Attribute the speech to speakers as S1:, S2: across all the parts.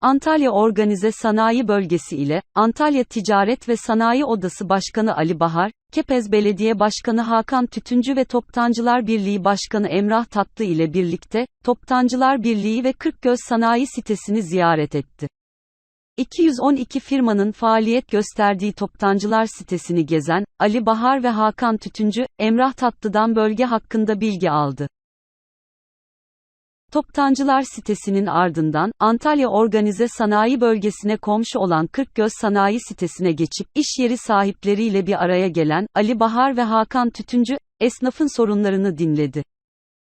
S1: Antalya Organize Sanayi Bölgesi ile, Antalya Ticaret ve Sanayi Odası Başkanı Ali Bahar, Kepez Belediye Başkanı Hakan Tütüncü ve Toptancılar Birliği Başkanı Emrah Tatlı ile birlikte, Toptancılar Birliği ve Kırkgöz Sanayi sitesini ziyaret etti. 212 firmanın faaliyet gösterdiği Toptancılar sitesini gezen, Ali Bahar ve Hakan Tütüncü, Emrah Tatlı'dan bölge hakkında bilgi aldı. Toptancılar sitesinin ardından, Antalya Organize Sanayi Bölgesi'ne komşu olan Kırkgöz Sanayi sitesine geçip, iş yeri sahipleriyle bir araya gelen, Ali Bahar ve Hakan Tütüncü, esnafın sorunlarını dinledi.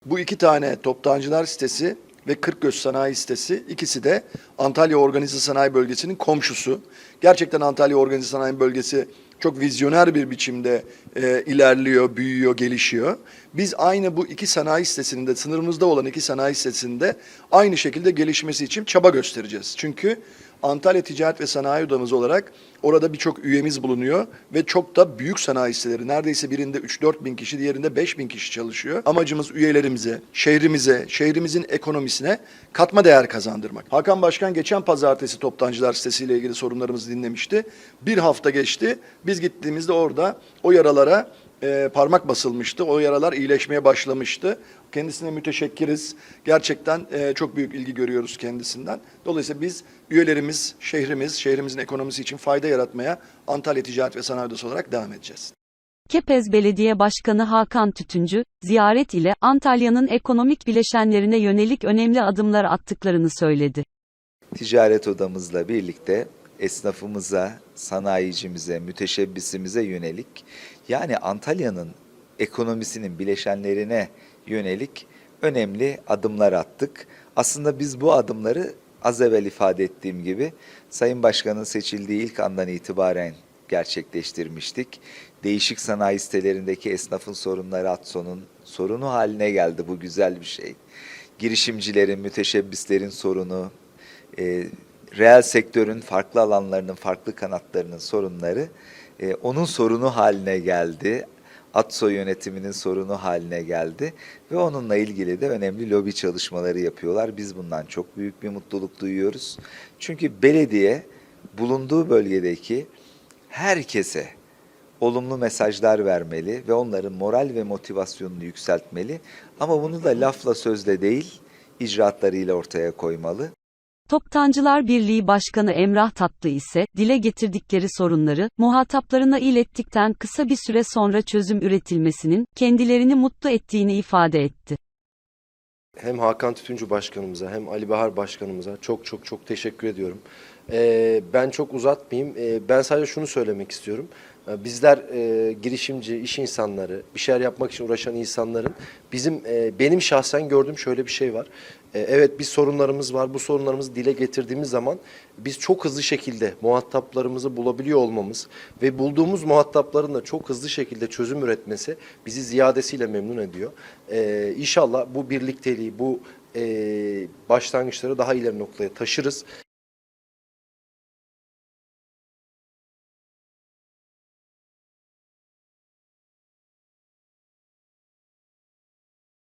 S2: Bu iki tane toptancılar sitesi ve Kırkgöz Sanayi sitesi ikisi de Antalya Organize Sanayi Bölgesi'nin komşusu. Gerçekten Antalya Organize Sanayi Bölgesi çok vizyoner bir biçimde e, ilerliyor, büyüyor, gelişiyor. Biz aynı bu iki sanayi sitesinin de sınırımızda olan iki sanayi sitesinde aynı şekilde gelişmesi için çaba göstereceğiz. Çünkü Antalya Ticaret ve Sanayi Odamız olarak orada birçok üyemiz bulunuyor ve çok da büyük sanayi siteleri. Neredeyse birinde 3-4 bin kişi, diğerinde 5 bin kişi çalışıyor. Amacımız üyelerimize, şehrimize, şehrimizin ekonomisine katma değer kazandırmak. Hakan Başkan geçen pazartesi toptancılar sitesiyle ilgili sorunlarımızı dinlemişti. Bir hafta geçti. Biz gittiğimizde orada o yaralara e, parmak basılmıştı. O yaralar iyileşmeye başlamıştı. Kendisine müteşekkiriz. Gerçekten e, çok büyük ilgi görüyoruz kendisinden. Dolayısıyla biz üyelerimiz, şehrimiz, şehrimizin ekonomisi için fayda yaratmaya Antalya Ticaret ve Sanayi Odası olarak devam edeceğiz.
S1: Kepez Belediye Başkanı Hakan Tütüncü, ziyaret ile Antalya'nın ekonomik bileşenlerine yönelik önemli adımlar attıklarını söyledi.
S3: ticaret odamızla birlikte esnafımıza, sanayicimize, müteşebbisimize yönelik yani Antalya'nın ekonomisinin bileşenlerine yönelik önemli adımlar attık. Aslında biz bu adımları az evvel ifade ettiğim gibi Sayın Başkan'ın seçildiği ilk andan itibaren gerçekleştirmiştik. Değişik sanayi sitelerindeki esnafın sorunları Atson'un sorunu haline geldi bu güzel bir şey. Girişimcilerin, müteşebbislerin sorunu, e, reel sektörün farklı alanlarının, farklı kanatlarının sorunları e, onun sorunu haline geldi. ATSO yönetiminin sorunu haline geldi ve onunla ilgili de önemli lobi çalışmaları yapıyorlar. Biz bundan çok büyük bir mutluluk duyuyoruz. Çünkü belediye bulunduğu bölgedeki herkese olumlu mesajlar vermeli ve onların moral ve motivasyonunu yükseltmeli. Ama bunu da lafla sözle değil, icraatlarıyla ortaya koymalı.
S1: Toptancılar Birliği Başkanı Emrah Tatlı ise, dile getirdikleri sorunları, muhataplarına ilettikten kısa bir süre sonra çözüm üretilmesinin, kendilerini mutlu ettiğini ifade etti.
S4: Hem Hakan Tütüncü Başkanımıza hem Ali Bahar Başkanımıza çok çok çok teşekkür ediyorum. Ee, ben çok uzatmayayım. Ee, ben sadece şunu söylemek istiyorum. Ee, Bizler e, girişimci, iş insanları, bir şeyler yapmak için uğraşan insanların bizim e, benim şahsen gördüğüm şöyle bir şey var. E, evet bir sorunlarımız var. Bu sorunlarımızı dile getirdiğimiz zaman biz çok hızlı şekilde muhataplarımızı bulabiliyor olmamız ve bulduğumuz muhatapların da çok hızlı şekilde çözüm üretmesi bizi ziyadesiyle memnun ediyor. E, inşallah bu birlikteliği, bu e, başlangıçları daha ileri noktaya taşırız.